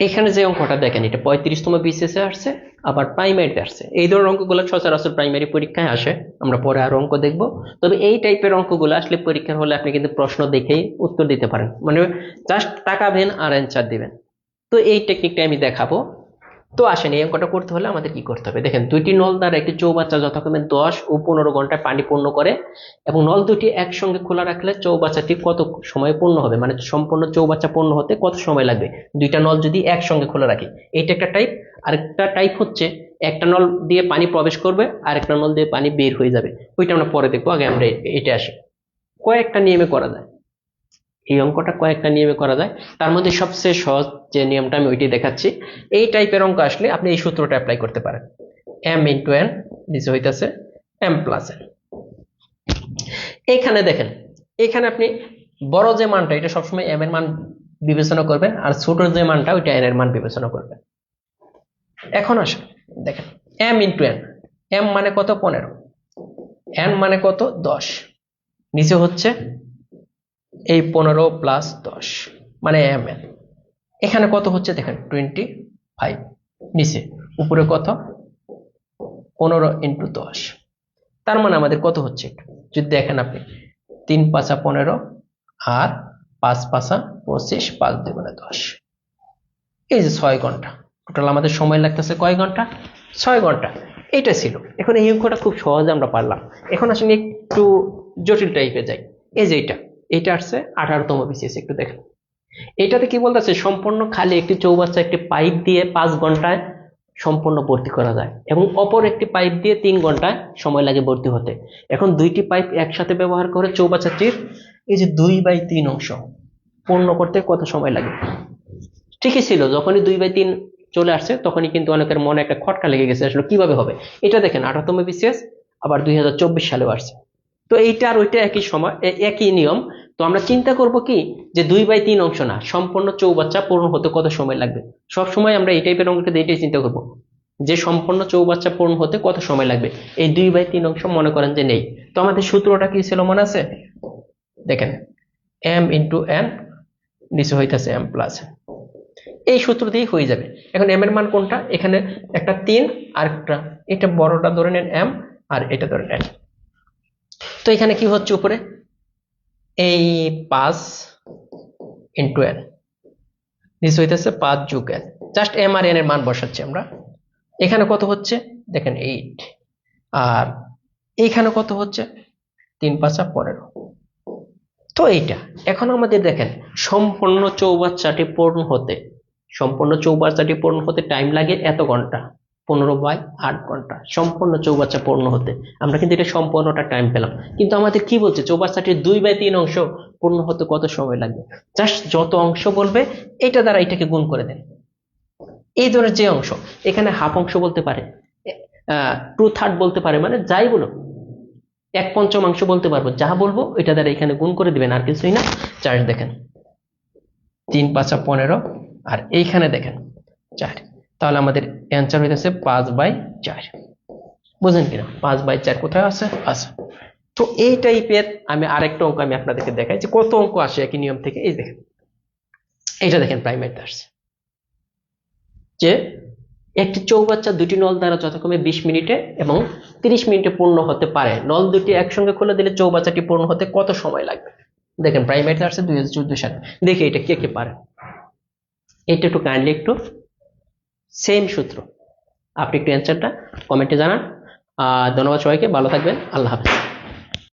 এখানে যে অঙ্কটা দেখেন, এটা পঁয়ত্রিশতম বিসিএসে আসছে, আবার প্রাইমারিতে আসছে। এই ধরনের অঙ্কগুলো সচরাচর প্রাইমারি পরীক্ষায় আসে, আমরা পরে আর অঙ্ক দেখব। তবে এই টাইপের অঙ্কগুলো আসলে পরীক্ষার হলে আপনি কিন্তু প্রশ্ন দেখেই উত্তর দিতে পারেন। মানে জাস্ট টাকা ভেন আর অ্যান্সার দেবেন। তো এই টেকনিকটা আমি দেখাবো। তো আসেন, এই অঙ্কটা করতে হলে আমাদের কি করতে হবে? দেখেন, দুইটি নল দ্বারা একটি চৌবাচ্চা যথাক্রমে দশ ও পনেরো ঘন্টায় পানি পূর্ণ করে এবং নল দুটি একসঙ্গে খোলা রাখলে চৌবাচ্চাটি কত সময় পূর্ণ হবে? মানে সম্পূর্ণ চৌবাচ্চা পূর্ণ হতে কত সময় লাগবে? দুইটা নল যদি একসঙ্গে খোলা রাখি, এইটা একটা টাইপ আরেকটা টাইপ হচ্ছে একটা নল দিয়ে পানি প্রবেশ করবে আর একটা নল দিয়ে পানি বের হয়ে যাবে। ওইটা আমরা পরে দেখব, আগে আমরা এটা আসি। কয়েকটা নিয়মে করা যায়। এই অঙ্কটা কয়েকটা নিয়মে করা যায়। তার মধ্যে সবচেয়ে সহজ যে নিয়মটা আমি ওইটি দেখাচ্ছি। এই টাইপের অঙ্ক আসলে আপনি এই সূত্রটা অ্যাপ্লাই করতে পারেন। এম ইন্টু এন নিচে হইতেছে এম প্লাস এন এইখানে দেখেন এখানে আপনি বড় যে মানটা, এটা সবসময় এম এর মান বিবেচনা করবেন আর ছোট যে মানটা, ওইটা এন এর মান বিবেচনা করবেন। এখন আসেন, দেখেন এম ইন্টু এন এম মানে কত? পনেরো। এন মানে কত? দশ। নিচে হচ্ছে এই পনেরো প্লাস দশ মানে এম এন এখানে কত হচ্ছে দেখেন? টোয়েন্টি ফাইভ নিচে, উপরে কত? পনেরো ইন্টু দশ। তার মানে আমাদের কত হচ্ছে যদি দেখেন আপনি, তিন পাঁচা পনেরো আর পাঁচ পাঁচা পঁচিশ পাঁচ দুগুণে দশ। এই যে ছয় ঘণ্টা টোটাল আমাদের সময় লাগতেছে কয় ঘণ্টা? ছয় ঘণ্টা। এটা ছিল। এখন এই অঙ্কটা খুব সহজে আমরা পারলাম। এখন আসলে একটু জটিল টাইপে যাই। এই যে এটা এটা আসছে আঠারোতম বিসিএস একটু দেখেন। এটাতে কি বলতেছে? সম্পূর্ণ খালি একটি চৌবাচ্চা, একটি পাইপ দিয়ে পাঁচ ঘন্টায় সম্পূর্ণ ভর্তি করা যায় এবং অপর একটি পাইপ দিয়ে তিন ঘন্টায় সময় লাগে ভর্তি হতে। এখন দুইটি পাইপ একসাথে ব্যবহার করে চৌবাচ্চাটির এই যে দুই বাই তিন অংশ পূর্ণ করতে কত সময় লাগে? ঠিকই ছিল, যখনই দুই বাই তিন চলে আসছে তখনই কিন্তু অনেকের মনে একটা খটকা লেগে গেছে আসলে কীভাবে হবে? এটা দেখেন, আঠারোতম বিসিএস আবার দুই হাজার চব্বিশ সালেও আসছে। তো এইটা আর ওইটা একই সময় একই নিয়ম। তো আমরা চিন্তা করব কি? যে দুই বাই তিন অংশ না, সম্পূর্ণ চৌবাচ্চা পূর্ণ হতে কত সময় লাগবে? সব সময় আমরা এই টাইপের অঙ্কটা এটাই চিন্তা করব। যে সম্পূর্ণ চৌবাচ্চা পূর্ণ হতে কত সময় লাগবে? এই দুই বাই তিন অংশ মনে করেন যে নেই। তো আমাদের সূত্রটা কি ছিল মনে আছে? দেখেন এম ইন্টু এন নিচে হইতেছে এম প্লাস এই সূত্র দিয়েই হয়ে যাবে। এখন এম এর মান কোনটা? এখানে একটা তিন আর একটা এটা বড়টা ধরে নেন এম আর এটা ধরে নেন তো এখানে কি হচ্ছে উপরে? এই পাঁচ ইন্টু এন নিচে হইতেছে পাঁচ যুগ N just M R N এর মান বসাচ্ছি আমরা। এখানে কত হচ্ছে? দেখেন এইট আর এইখানে কত হচ্ছে? তিন পাঁচা পনেরো। তো এইটা। এখন আমাদের দেখেন, সম্পূর্ণ চৌবাচ্চাটি পূর্ণ হতে, সম্পূর্ণ চৌবাচ্চাটি পূর্ণ হতে টাইম লাগে এত ঘণ্টা। পনেরো বাই আট ঘণ্টা। সম্পূর্ণ চৌবাচ্চা পূর্ণ হতে। আমরা কিন্তু এটা সম্পূর্ণটা টাইম পেলাম। কিন্তু আমাদের কি বলছে? চৌবাচ্চাটির দুই বাই তিন অংশ পূর্ণ হতে কত সময় লাগবে? জাস্ট যত অংশ বলবে, এটা দ্বারা এটাকে গুণ করে দেন। এই ধরনের যে অংশ, এখানে হাফ অংশ বলতে পারে টু থার্ড বলতে পারে মানে যাই বলো এক পঞ্চমাংশ বলতে পারব, যা বলব, এটা দ্বারা এখানে গুণ করে দিবেন, আর কিছুই না। চার দেখেন। তিন পাঁচা পনেরো, আর এইখানে দেখেন, চার। তাহলে আমাদের অ্যান্সার হইতেছে পাঁচ বাই চার। বুঝলেন কিনা? পাঁচ বাই চার কোথায় আছে? আছে। তো এই টাইপের আমি আরেকটা অঙ্ক আমি আপনাদেরকে দেখাই যে কত অঙ্ক আসে একই নিয়ম থেকে। এই দেখেন। এইটা দেখেন প্রাইমারিতে আসছে। যে একটি চৌবাচ্চা দুটি নল দ্বারা যথাক্রমে বিশ মিনিটে এবং তিরিশ মিনিটে পূর্ণ হতে পারে। নল দুটি একসঙ্গে খুলে দিলে চৌবাচ্চাটি পূর্ণ হতে কত সময় লাগবে? দেখেন প্রাইমারিতে আসছে দুই হাজার চোদ্দ সালে। দেখি এটা কে কে পারে। এটা একটু কাইন্ডলি একটু সেম সূত্র। আপনি একটু অ্যান্সারটা কমেন্টে জানান। আর ধন্যবাদ সবাইকে। ভালো থাকবেন। আল্লাহ হাফেজ।